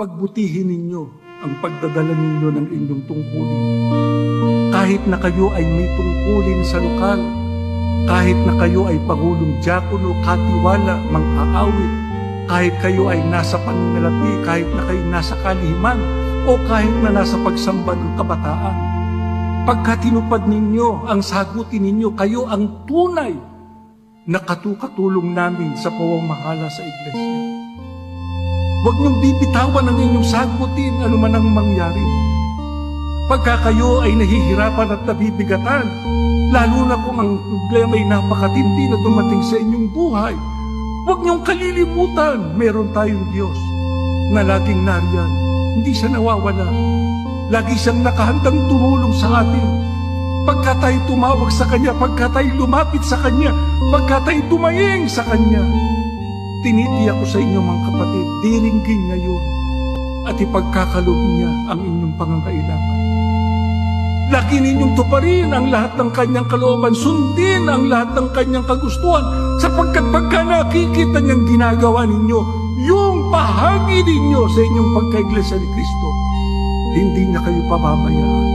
pagbutihin ninyo ang pagdadala ninyo ng inyong tungkulin. Kahit na kayo ay may tungkulin sa lokal, kahit na kayo ay pangulong diakono, katiwala, mang-aawit, kahit kayo ay nasa pananalapi, kahit na kayo nasa kalihiman, o kahit na nasa pagsamba ng kabataan. Pagka tinupad ninyo ang sagutin ninyo, kayo ang tunay na katukatulong namin sa pawamahala sa iglesia. Huwag niyong bibitawan ang inyong sagutin anuman ang mangyari. Pagka kayo ay nahihirapan at nabibigatan, lalo na kung ang problema ay napakatindi na dumating sa inyong buhay, huwag niyong kalilimutan, meron tayong Diyos na laging nariyan. Hindi siya nawawala. Lagi siyang nakahandang tumulong sa atin. Pagka tayo tumawag sa Kanya, pagka tayo lumapit sa Kanya, pagka tayo tumayeng sa Kanya, tinitiyak ko sa inyo mga kapatid, diringgin ngayon at ipagkakaloob niya ang inyong pangangailangan. Lagi ninyong tuparin ang lahat ng kanyang kalooban, sundin ang lahat ng kanyang kagustuhan, sapagkat pagka nakikita niyang ginagawa ninyo, yung bahagi ninyo sa inyong pagkaiglesia ni Kristo, hindi niya kayo pababayaan.